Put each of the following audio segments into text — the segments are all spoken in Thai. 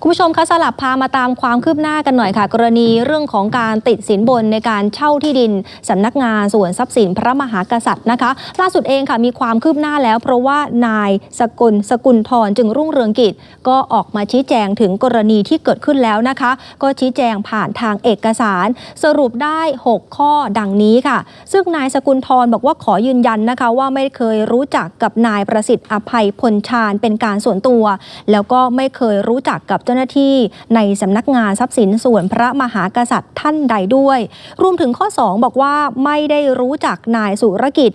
คุณผู้ชมคะสลับพามาตามความคืบหน้ากันหน่อยค่ะ กรณีเรื่องของการติดสินบนในการเช่าที่ดินสำนักงานส่วนทรัพย์สินพระมหากษัตริย์นะคะ ล่าสุดเองค่ะมีความคืบหน้าแล้ว เพราะว่านายสกุลสกุลทรจึงรุ่งเรืองกิจ ก็ออกมาชี้แจงถึงกรณีที่เกิดขึ้นแล้วนะคะ ก็ชี้แจงผ่านทางเอกสาร สรุปได้ 6 ข้อดังนี้ค่ะ ซึ่งนายสกุลทรบอกว่าขอยืนยันนะคะว่าไม่เคยรู้จักกับนายประสิทธิ์อภัยพลชาญเป็นการส่วนตัว แล้วก็ไม่เคยรู้จักกับเจ้าหน้าที่ในสำนักงานทรัพย์สินส่วนพระมหากษัตริย์ท่านใดด้วย รวมถึงข้อ 2 บอกว่าไม่ได้รู้จักนายสุรกิจ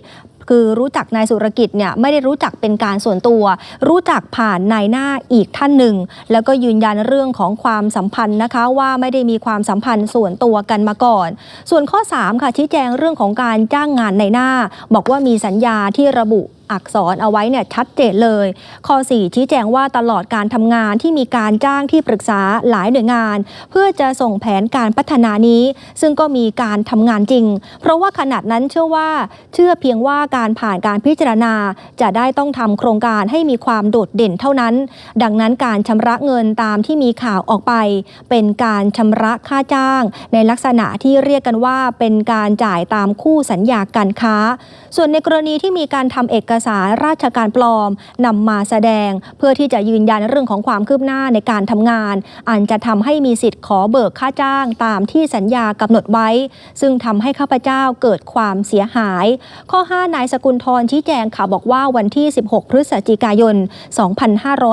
คือรู้จักนายสุรกิจเนี่ยไม่ได้รู้จักเป็นการส่วนตัว รู้จักผ่านนายหน้าอีกท่านหนึ่ง แล้วก็ยืนยันเรื่องของความสัมพันธ์นะคะ ว่าไม่ได้มีความสัมพันธ์ส่วนตัวกันมาก่อน ส่วนข้อ 3 ค่ะชี้แจงเรื่องของการจ้างงานในหน้า บอกว่ามีสัญญาที่ระบุ อักษรเอาไว้เนี่ยชัดเจนเลย ข้อ 4 ชี้แจงว่าตลอดการทำงานที่มีการจ้างที่ปรึกษาหลายหน่วยงาน เพื่อจะส่งแผนการพัฒนานี้ ซึ่งก็มีการทำงานจริง เพราะว่าขนาดนั้นเชื่อว่า เชื่อเพียงว่าการผ่านการพิจารณา จะได้ต้องทำโครงการให้มีความโดดเด่นเท่านั้น ดังนั้นการชำระเงินตามที่มีข่าวออกไป เป็นการชำระค่าจ้าง ในลักษณะที่เรียกกันว่าเป็นการจ่ายตามคู่สัญญาการค้า ส่วนในกรณีที่มีการทำเอกสสารราชการปลอมนำมาแสดง เพื่อที่จะยืนยันเรื่องของความคืบหน้าในการทำงาน อันจะทำให้มีสิทธิ์ขอเบิกค่าจ้างตามที่สัญญากำหนดไว้ ซึ่งทำให้ข้าพเจ้าเกิดความเสียหาย ข้อ 5 นายสกุลทรชี้แจงค่ะบอกว่าวันที่ 16 พฤศจิกายน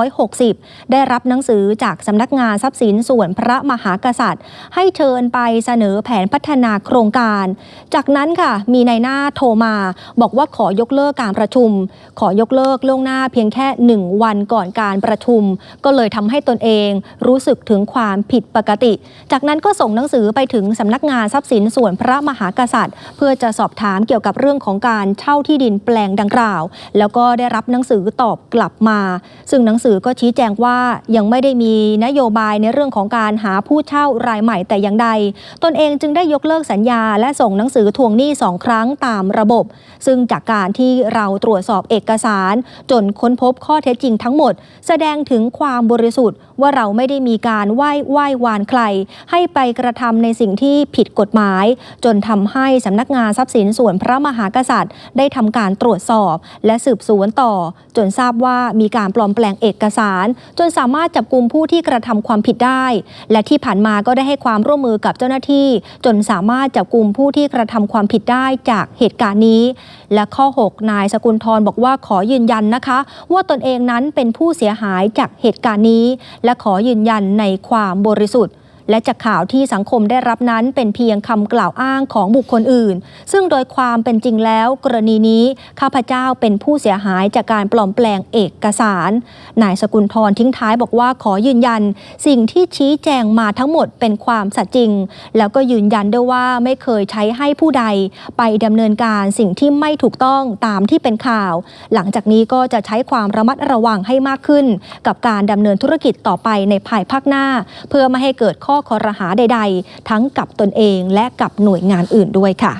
2560 ได้รับหนังสือจากสำนักงานทรัพย์สินส่วนพระมหากษัตริย์ ให้เชิญไปเสนอแผนพัฒนาโครงการ จากนั้นค่ะมีนายหน้าโทรมา บอกว่าขอยกเลิกการประชุมขอยกเลิกล่วงหน้าเพียงแค่ 1 วันก่อนการประชุม ก็เลยทำให้ตนเองรู้สึกถึงความผิดปกติ จากนั้นก็ส่งหนังสือไปถึงสำนักงานทรัพย์สินส่วนพระมหากษัตริย์ เพื่อจะสอบถามเกี่ยวกับเรื่องของการเช่าที่ดินแปลงดังกล่าว แล้วก็ได้รับหนังสือตอบกลับมา ซึ่งหนังสือก็ชี้แจงว่ายังไม่ได้มีนโยบายในเรื่องของการหาผู้เช่ารายใหม่แต่อย่างใด ตนเองจึงได้ยกเลิกสัญญา และส่งหนังสือทวงหนี้สองครั้งตามระบบ ซึ่งจากการที่เราตรวจสอบเอกสาร จนค้นพบข้อเท็จจริงทั้งหมด แสดงถึงความบริสุทธิ์ ว่าเราไม่ได้มีการไหว้ไหว้วานใคร ให้ไปกระทำในสิ่งที่ผิดกฎหมาย จนทำให้สำนักงานทรัพย์สินส่วนพระมหากษัตริย์ ได้ทำการตรวจสอบ และสืบสวนต่อ จนทราบว่ามีการปลอมแปลงเอกสาร จนสามารถจับกลุ่มผู้ที่กระทำความผิดได้ และที่ผ่านมาก็ได้ให้ความร่วมมือกับเจ้าหน้าที่ จนสามารถจับกลุ่มผู้ที่กระทำความผิดได้จากเหตุการณ์นี้ และข้อ 6 นายสกุลทรบอกว่าขอยืนยันนะคะ ว่าตนเองนั้นเป็นผู้เสียหายจากเหตุการณ์นี้ และขอยืนยันในความบริสุทธิ์ และจากข่าวที่สังคมได้รับนั้นเป็นเพียงคำกล่าวอ้างของบุคคลอื่น ซึ่งโดยความเป็นจริงแล้วกรณีนี้ ข้าพเจ้าเป็นผู้เสียหายจากการปลอมแปลงเอกสาร นายสกุลทรทิ้งท้ายบอกว่าขอยืนยัน สิ่งที่ชี้แจงมาทั้งหมดเป็นความสัตย์จริง แล้วก็ยืนยันด้วยว่าไม่เคยใช้ให้ผู้ใด ไปดำเนินการสิ่งที่ไม่ถูกต้องตามที่เป็นข่าว หลังจากนี้ก็จะใช้ความระมัดระวังให้มากขึ้น กับการดำเนินธุรกิจต่อไปในภายภาคหน้า เพื่อไม่ให้เกิดข้อคอรหาใดๆ ทั้งกับตนเองและกับหน่วยงานอื่นด้วยค่ะ